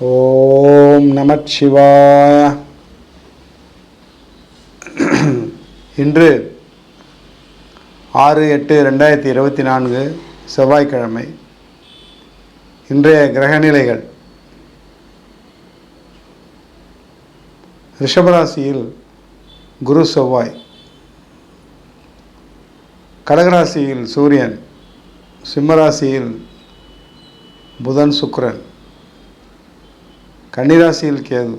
ஓம் நமச்சிவாய இன்று ஆறு எட்டு ரெண்டாயிரத்தி இருபத்தி நான்கு செவ்வாய்க்கிழமை. இன்றைய கிரகநிலைகள். ரிஷபராசியில் குரு செவ்வாய். கடகராசியில் சூரியன். சிம்மராசியில் புதன் சுக்ரன் கன்னிராசியில் கேது.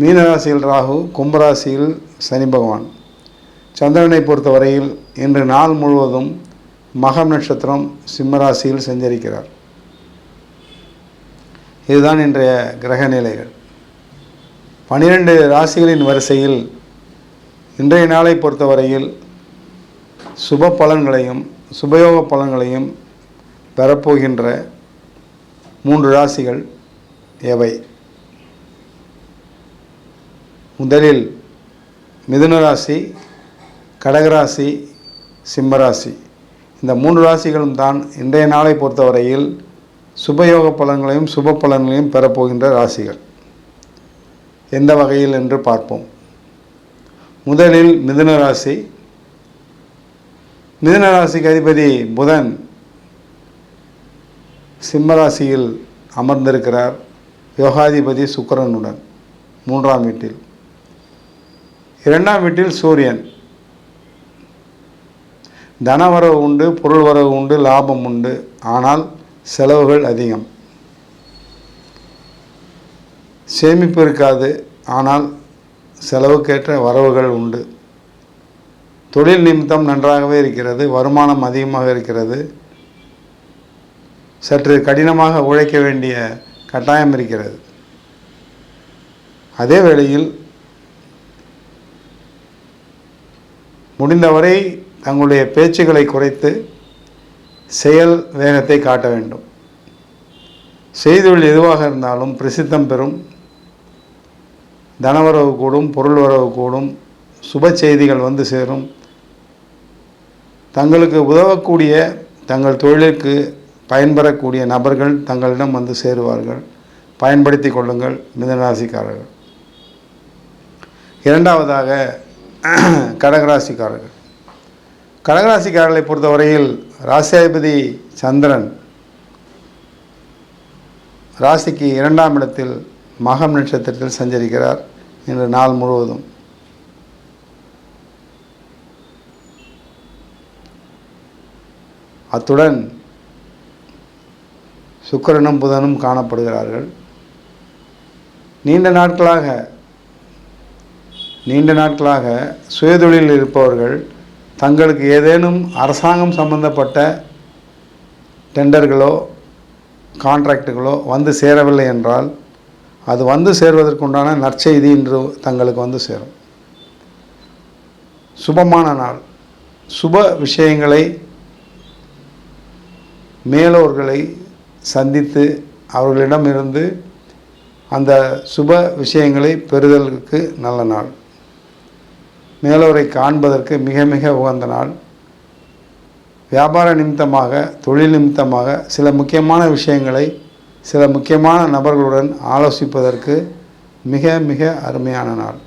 மீனராசியில் ராகு கும்பராசியில் சனி பகவான். சந்திரனை பொறுத்தவரையில் இன்று நாள் முழுவதும் மகம் நட்சத்திரம் சிம்மராசியில் சஞ்சரிக்கிறார். இதுதான் இன்றைய கிரக நிலைகள். பனிரெண்டு ராசிகளின் வரிசையில் இன்றைய நாளை பொறுத்தவரையில் சுப பலன்களையும் சுபயோக பலன்களையும் பெறப்போகின்ற மூன்று ராசிகள் எவை முதலில் மிதுன ராசி கடகராசி சிம்மராசி இந்த மூன்று ராசிகளும் தான் இன்றைய நாளை பொறுத்தவரையில் சுபயோக பலன்களையும் சுப பலன்களையும் பெறப்போகின்ற ராசிகள். எந்த வகையில் என்று பார்ப்போம். முதலில் மிதுன ராசி. மிதுன ராசிக்கு அதிபதி புதன். சிம்மராசியில் அமர்ந்திருக்கிறார் யோகாதிபதி சுக்கரனுடன் மூன்றாம் வீட்டில். இரண்டாம் வீட்டில் சூரியன். தனவரவு உண்டு பொருள் வரவு உண்டு லாபம் உண்டு ஆனால் செலவுகள் அதிகம். சேமிப்பு இருக்காது ஆனால் செலவுக்கேற்ற வரவுகள் உண்டு. தொழில் நிமித்தம் நன்றாகவே இருக்கிறது வருமானம் அதிகமாக இருக்கிறது. சற்று கடினமாக உழைக்க வேண்டிய கட்டாயம் இருக்கிறது. அதே வேளையில் முடிந்தவரை தங்களுடைய பேச்சுகளை குறைத்து செயல் வேகத்தை காட்ட வேண்டும். செய்தொழில் எதுவாக இருந்தாலும் பிரசித்தம் பெறும். தனவரவு கூடும் பொருள் வரவு கூடும் சுப செய்திகள் வந்து சேரும். தங்களுக்கு உதவக்கூடிய தங்கள் தொழிலுக்கு பயன்பெறக்கூடிய நபர்கள் தங்களிடம் வந்து சேருவார்கள். பயன்படுத்தி கொள்ளுங்கள் மிதனராசிக்காரர்கள். இரண்டாவதாக கடகராசிக்காரர்கள். கடகராசிக்காரர்களை பொறுத்தவரையில் ராசியாதிபதி சந்திரன் ராசிக்கு இரண்டாம் இடத்தில் மகம் நட்சத்திரத்தில் சஞ்சரிக்கிறார் இன்று நாள் முழுவதும். அத்துடன் சுக்கிரனும் புதனும் காணப்படுகிறார்கள். நீண்ட நாட்களாக நீண்ட நாட்களாக சுயதொழிலில் இருப்பவர்கள் தங்களுக்கு ஏதேனும் அரசாங்கம் சம்பந்தப்பட்ட டெண்டர்களோ கான்ட்ராக்டுகளோ வந்து சேரவில்லை என்றால் அது வந்து சேர்வதற்குண்டான நற்செய்தி இன்று தங்களுக்கு வந்து சேரும். சுபமான நாள். சுப விஷயங்களை மேலோர்களை சந்தித்து அவர்களிடமிருந்து அந்த சுப விஷயங்களை பெறுதலுக்கு நல்ல நாள். மேலோரை காண்பதற்கு மிக மிக உகந்த நாள். வியாபார நிமித்தமாக தொழில் நிமித்தமாக சில முக்கியமான விஷயங்களை சில முக்கியமான நபர்களுடன் ஆலோசிப்பதற்கு மிக மிக அருமையான நாள்.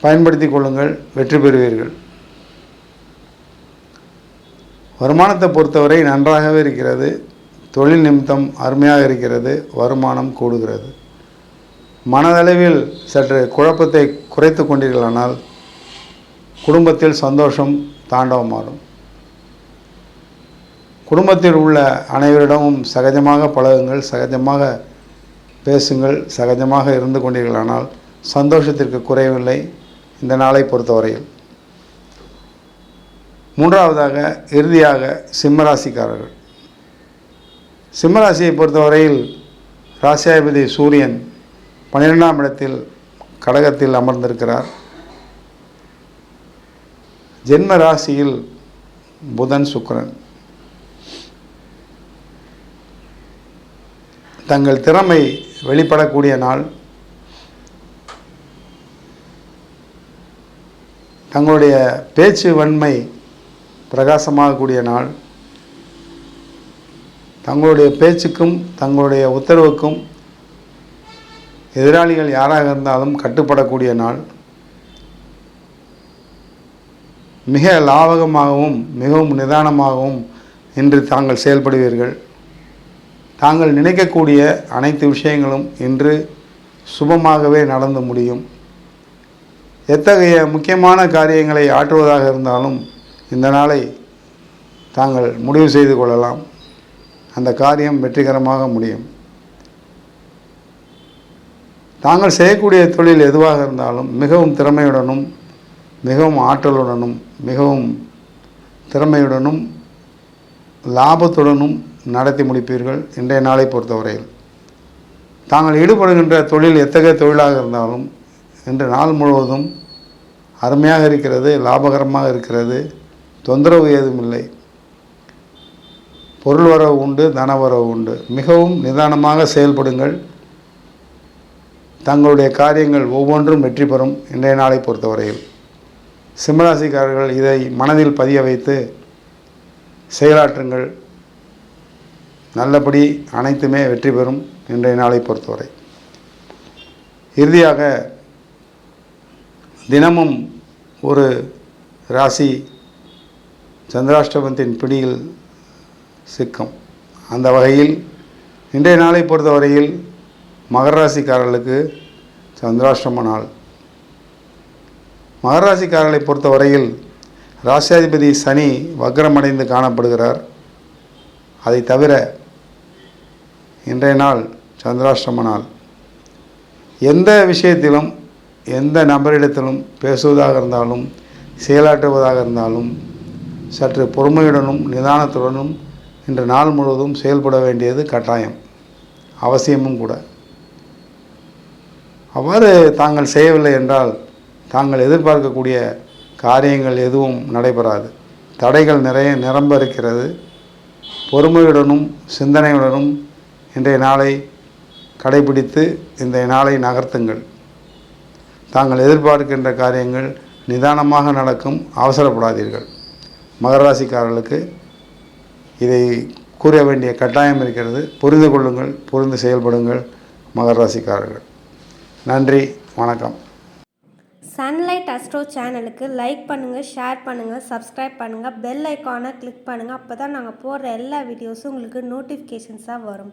பயன்படுத்தி கொள்ளுங்கள் வெற்றி பெறுவீர்கள். வருமானத்தை பொறுத்தவரை நன்றாகவே இருக்கிறது. தொழில் நிமித்தம் அருமையாக இருக்கிறது. வருமானம் கூடுகிறது. மனதளவில் சற்று குழப்பத்தை குறைத்து கொண்டீர்களானால் குடும்பத்தில் சந்தோஷம் தாண்டவமாறும் குடும்பத்தில் உள்ள அனைவரிடமும் சகஜமாக பழகுங்கள் சகஜமாக பேசுங்கள் சகஜமாக இருந்து கொண்டீர்களானால் சந்தோஷத்திற்கு குறைவில்லை. இந்த நாளை பொறுத்தவரையில். மூன்றாவதாக இறுதியாக சிம்மராசிக்காரர்கள். சிம்மராசியை பொறுத்தவரையில் ராசியாதிபதி சூரியன் பன்னிரெண்டாம் இடத்தில் கடகத்தில் அமர்ந்திருக்கிறார். ஜென்ம ராசியில் புதன் சுக்கிரன். தங்கள் திறமை வெளிப்படக்கூடிய நாள். தங்களுடைய பேச்சு வன்மை பிரகாசமாகக்கூடிய நாள். தங்களுடைய பேச்சுக்கும் தங்களுடைய உத்தரவுக்கும் எதிராளிகள் யாராக இருந்தாலும் கட்டுப்படக்கூடிய நாள். மிக லாவகமாகவும் மிகவும் நிதானமாகவும் இன்று தாங்கள் செயல்படுவீர்கள். தாங்கள் நினைக்கக்கூடிய அனைத்து விஷயங்களும் இன்று சுபமாகவே நடந்து முடியும். எத்தகைய முக்கியமான காரியங்களை ஆற்றுவதாக இருந்தாலும் இந்த நாளை தாங்கள் முடிவு செய்து கொள்ளலாம். அந்த காரியம் வெற்றிகரமாக முடியும். தாங்கள் செய்யக்கூடிய தொழில் எதுவாக இருந்தாலும் மிகவும் திறமையுடனும் மிகவும் ஆற்றலுடனும் மிகவும் திறமையுடனும் லாபத்துடனும் நடத்தி முடிப்பீர்கள் இன்றைய நாளை பொறுத்தவரையில். தாங்கள் ஈடுபடுகின்ற தொழில் எத்தகைய தொழிலாக இருந்தாலும் இன்று நாள் முழுவதும் அருமையாக இருக்கிறது லாபகரமாக இருக்கிறது தொந்தரவு ஏதும் இல்லை பொருள் வரவு உண்டு தன வரவு உண்டு. மிகவும் நிதானமாக செயல்படுங்கள். தங்களுடைய காரியங்கள் ஒவ்வொன்றும் வெற்றி பெறும் இன்றைய நாளை பொறுத்தவரையில். சிம்மராசிக்காரர்கள் இதை மனதில் பதிய வைத்து செயலாற்றுங்கள். நல்லபடி அனைத்துமே வெற்றி பெறும் இன்றைய நாளை பொறுத்தவரை. இறுதியாக தினமும் ஒரு ராசி சந்திராஷ்டமத்தின் பிடியில் சிக்கும். அந்த வகையில் இன்றைய நாளை பொறுத்தவரையில் மகராசிக்காரர்களுக்கு சந்திராஷ்டம நாள். மகராசிக்காரர்களை பொறுத்தவரையில் ராசியாதிபதி சனி வக்ரமடைந்து காணப்படுகிறார். அதை தவிர இன்றைய நாள் சந்திராஷ்டம நாள். எந்த விஷயத்திலும் எந்த நபரிடத்திலும் பேசுவதாக இருந்தாலும் செயலாற்றுவதாக இருந்தாலும் சற்று பொறுமையுடனும் நிதானத்துடனும் இன்று நாள் முழுவதும் செயல்பட வேண்டியது கட்டாயம். அவசியமும் கூட. அவ்வாறு தாங்கள் செய்யவில்லை என்றால் தாங்கள் எதிர்பார்க்கக்கூடிய காரியங்கள் எதுவும் நடைபெறாது. தடைகள் நிறைய நிரம்ப இருக்கிறது. பொறுமையுடனும் சிந்தனையுடனும் இன்றைய நாளை கடைபிடித்து இந்த நாளை நகர்த்துங்கள். தாங்கள் எதிர்பார்க்கின்ற காரியங்கள் நிதானமாக நடக்கும் அவசரப்படாதீர்கள். மகர ராசிக்காரர்களுக்கு இதை கூற வேண்டிய கட்டாயம் இருக்கிறது. புரிந்து கொள்ளுங்கள் புரிந்து செயல்படுங்கள் மகர ராசிக்காரர்கள். நன்றி வணக்கம். சன்லைட் அஸ்ட்ரோ சேனலுக்கு லைக் பண்ணுங்கள் ஷேர் பண்ணுங்கள் சப்ஸ்கிரைப் பண்ணுங்கள் பெல் ஐக்கானை கிளிக் பண்ணுங்கள் அப்போ தான் நாங்கள் போடுற எல்லா வீடியோஸும் உங்களுக்கு நோட்டிஃபிகேஷன்ஸாக வரும்.